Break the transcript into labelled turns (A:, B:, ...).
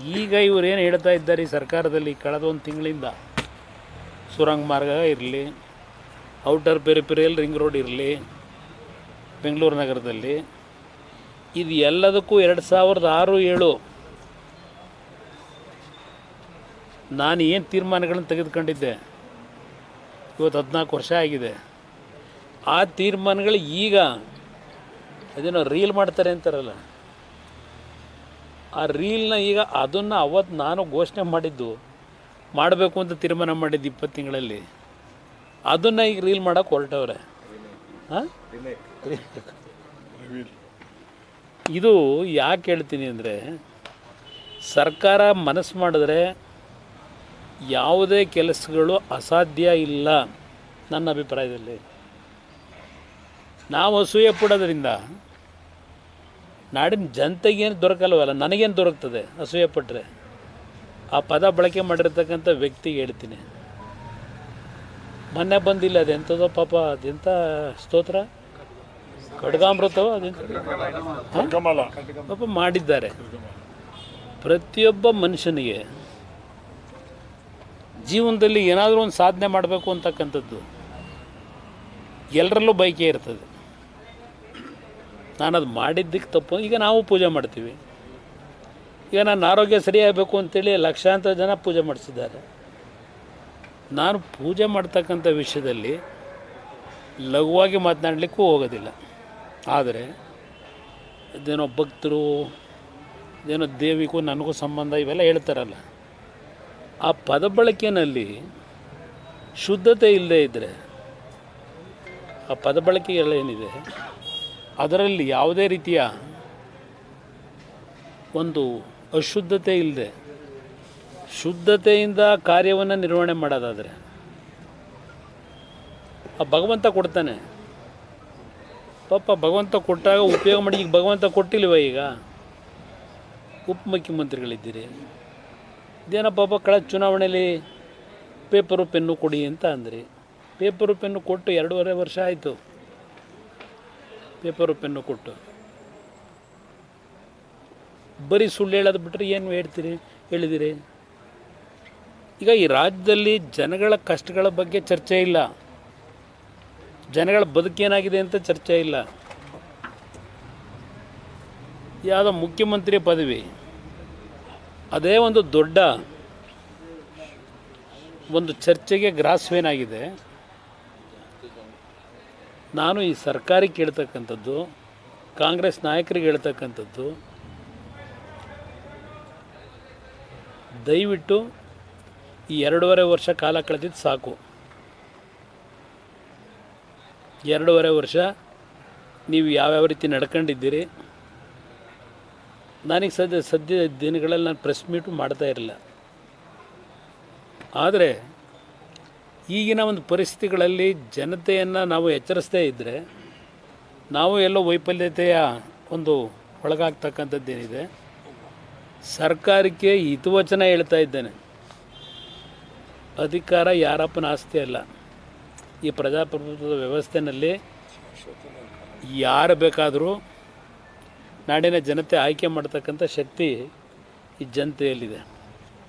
A: ಈಗ ಇವ್ರು ಏನು ಹೇಳ್ತಾ ಇದ್ದಾರೆ ಈ ಸರ್ಕಾರದಲ್ಲಿ ಕಳೆದ ಒಂದು ತಿಂಗಳಿಂದ? ಸುರಂಗ ಮಾರ್ಗ ಇರಲಿ, ಔಟರ್ ಪೆರಿಪೆರಿಯಲ್ ರಿಂಗ್ ರೋಡ್ ಇರಲಿ, ಬೆಂಗಳೂರು ನಗರದಲ್ಲಿ, ಇದು ಎಲ್ಲದಕ್ಕೂ ಎರಡು ಸಾವಿರದ ಆರು ಏಳು ನಾನು ಏನು ತೀರ್ಮಾನಗಳನ್ನು ತೆಗೆದುಕೊಂಡಿದ್ದೆ? ಇವತ್ತು ಹದಿನಾಲ್ಕು ವರ್ಷ ಆಗಿದೆ. ಆ ತೀರ್ಮಾನಗಳು ಈಗ ಅದೇನೋ ರೀಲ್ ಮಾಡ್ತಾರೆ ಅಂತಾರಲ್ಲ? ಆ ರೀಲ್ನ ಈಗ ಅದನ್ನು ಅವತ್ತು ನಾನು ಘೋಷಣೆ ಮಾಡಿದ್ದು, ಮಾಡಬೇಕು ಅಂತ ತೀರ್ಮಾನ ಮಾಡಿದ್ದು ಇಪ್ಪತ್ತು ತಿಂಗಳಲ್ಲಿ. ಅದನ್ನು ಈಗ ರೀಲ್ ಮಾಡೋಕ್ಕೆ ಹೊರಟವ್ರೆ. ಹಾಂ? ಇದು ಯಾಕೆ ಹೇಳ್ತೀನಿ ಅಂದರೆ, ಸರ್ಕಾರ ಮನಸ್ಸು ಮಾಡಿದ್ರೆ ಯಾವುದೇ ಕೆಲಸಗಳು ಅಸಾಧ್ಯ ಇಲ್ಲ ನನ್ನ ಅಭಿಪ್ರಾಯದಲ್ಲಿ. ನಾವು ಅಸೂಯೆ ಪಡೋದ್ರಿಂದ ನಾಡಿನ ಜನತೆಗೇನು ದೊರಕಲ್ವಲ್ಲ ನನಗೇನು ದೊರಕ್ತದೆ? ಅಸೂಯೆ ಪಟ್ಟರೆ ಆ ಪದ ಬಳಕೆ ಮಾಡಿರ್ತಕ್ಕಂಥ ವ್ಯಕ್ತಿಗೆ ಹೇಳ್ತೀನಿ. ಮೊನ್ನೆ ಬಂದಿಲ್ಲ ಅದೆಂಥದೋ ಪಾಪ ಅದೆಂಥ ಸ್ತೋತ್ರ? ಖಡ್ಗಾಮೃತವೋ
B: ಕಮಲ
A: ಪಾಪ ಮಾಡಿದ್ದಾರೆ. ಪ್ರತಿಯೊಬ್ಬ ಮನುಷ್ಯನಿಗೆ ಜೀವನದಲ್ಲಿ ಏನಾದರೂ ಒಂದು ಸಾಧನೆ ಮಾಡಬೇಕು ಅಂತಕ್ಕಂಥದ್ದು. ಎಲ್ಲರಲ್ಲೂ ಬಯಕೆ ಇರ್ತದೆ. ನಾನು ಅದು ಮಾಡಿದ್ದಕ್ಕೆ ತಪ್ಪು. ಈಗ ನಾವು ಪೂಜೆ ಮಾಡ್ತೀವಿ. ಈಗ ನನ್ನ ಆರೋಗ್ಯ ಸರಿಯಾಗಬೇಕು ಅಂತೇಳಿ ಲಕ್ಷಾಂತರ ಜನ ಪೂಜೆ ಮಾಡಿಸಿದ್ದಾರೆ. ನಾನು ಪೂಜೆ ಮಾಡ್ತಕ್ಕಂಥ ವಿಷಯದಲ್ಲಿ ಲಘುವಾಗಿ ಮಾತನಾಡಲಿಕ್ಕೂ ಹೋಗೋದಿಲ್ಲ. ಆದರೆ ಇದೇನೋ ಭಕ್ತರು, ಇದೇನೋ ದೇವಿಗೂ ನನಗೂ ಸಂಬಂಧ ಇವೆಲ್ಲ ಹೇಳ್ತಾರಲ್ಲ. ಆ ಪದ ಬಳಕೆಯಲ್ಲಿ ಶುದ್ಧತೆ ಇಲ್ಲದೆ ಇದ್ದರೆ ಆ ಪದ ಬಳಕೆಗಳೇನಿದೆ ಅದರಲ್ಲಿ ಯಾವುದೇ ರೀತಿಯ ಒಂದು ಅಶುದ್ಧತೆ ಇಲ್ಲದೆ ಶುದ್ಧತೆಯಿಂದ ಕಾರ್ಯವನ್ನು ನಿರ್ವಹಣೆ ಮಾಡೋದಾದರೆ ಆ ಭಗವಂತ ಕೊಡ್ತಾನೆ. ಪಾಪ ಭಗವಂತ ಕೊಟ್ಟಾಗ ಉಪಯೋಗ ಮಾಡಿ, ಈಗ ಭಗವಂತ ಕೊಟ್ಟಿಲ್ವ ಈಗ? ಉಪಮುಖ್ಯಮಂತ್ರಿಗಳಿದ್ದೀರಿ ಇದೇನೋ ಪಾಪ ಕಳೆದ ಚುನಾವಣೆಯಲ್ಲಿ ಪೇಪರು ಪೆನ್ನು ಕೊಡಿ ಅಂತ ಅಂದ್ರಿ. ಪೇಪರು ಪೆನ್ನು ಕೊಟ್ಟು ಎರಡೂವರೆ ವರ್ಷ ಆಯಿತು. ಪೇಪರು ಪೆನ್ನು ಕೊಟ್ಟು. ಬರೀ ಸುಳ್ಳು ಹೇಳೋದು ಬಿಟ್ಟರೆ ಏನು ಹೇಳ್ತೀರಿ, ಹೇಳಿದಿರಿ? ಈಗ ಈ ರಾಜ್ಯದಲ್ಲಿ ಜನಗಳ ಕಷ್ಟಗಳ ಬಗ್ಗೆ ಚರ್ಚೆ ಇಲ್ಲ. ಜನಗಳ ಬದುಕೇನಾಗಿದೆ ಅಂತ ಚರ್ಚೆ ಇಲ್ಲ. ಯಾವುದೋ ಮುಖ್ಯಮಂತ್ರಿ ಪದವಿ. ಅದೇ ಒಂದು ದೊಡ್ಡ ಒಂದು ಚರ್ಚೆಗೆ ಗ್ರಾಸವೇನಾಗಿದೆ. ನಾನು ಈ ಸರ್ಕಾರಕ್ಕೆ ಹೇಳ್ತಕ್ಕಂಥದ್ದು ಕಾಂಗ್ರೆಸ್ ನಾಯಕರಿಗೆ ಹೇಳ್ತಕ್ಕಂಥದ್ದು, ದಯವಿಟ್ಟು ಈ ಎರಡೂವರೆ ವರ್ಷ ಕಾಲ ಕಳೆದಿದ್ದು ಸಾಕು. ಎರಡೂವರೆ ವರ್ಷ ನೀವು ಯಾವ್ಯಾವ ರೀತಿ ನಡ್ಕೊಂಡಿದ್ದೀರಿ? ನನಗೆ ಸದ್ಯ ಸದ್ಯ ದಿನಗಳಲ್ಲಿ ನಾನು ಪ್ರೆಸ್ ಮೀಟು ಮಾಡ್ತಾ ಇರಲಿಲ್ಲ. ಆದರೆ ಈಗಿನ ಒಂದು ಪರಿಸ್ಥಿತಿಗಳಲ್ಲಿ ಜನತೆಯನ್ನು ನಾವು ಎಚ್ಚರಿಸದೇ ಇದ್ದರೆ ನಾವು ಎಲ್ಲೋ ವೈಫಲ್ಯತೆಯ ಒಂದು ಒಳಗಾಗ್ತಕ್ಕಂಥದ್ದೇನಿದೆ ಸರ್ಕಾರಕ್ಕೆ ಹಿತವಚನ ಹೇಳ್ತಾ ಇದ್ದೇನೆ. ಅಧಿಕಾರ ಯಾರಪ್ಪನ ಆಸ್ತಿ ಅಲ್ಲ. ಈ ಪ್ರಜಾಪ್ರಭುತ್ವದ ವ್ಯವಸ್ಥೆಯಲ್ಲಿ ಯಾರು ಬೇಕಾದರೂ ನಾಡಿನ ಜನತೆ ಆಯ್ಕೆ ಮಾಡ್ತಕ್ಕಂಥ ಶಕ್ತಿ ಈ ಜನತೆಯಲ್ಲಿದೆ.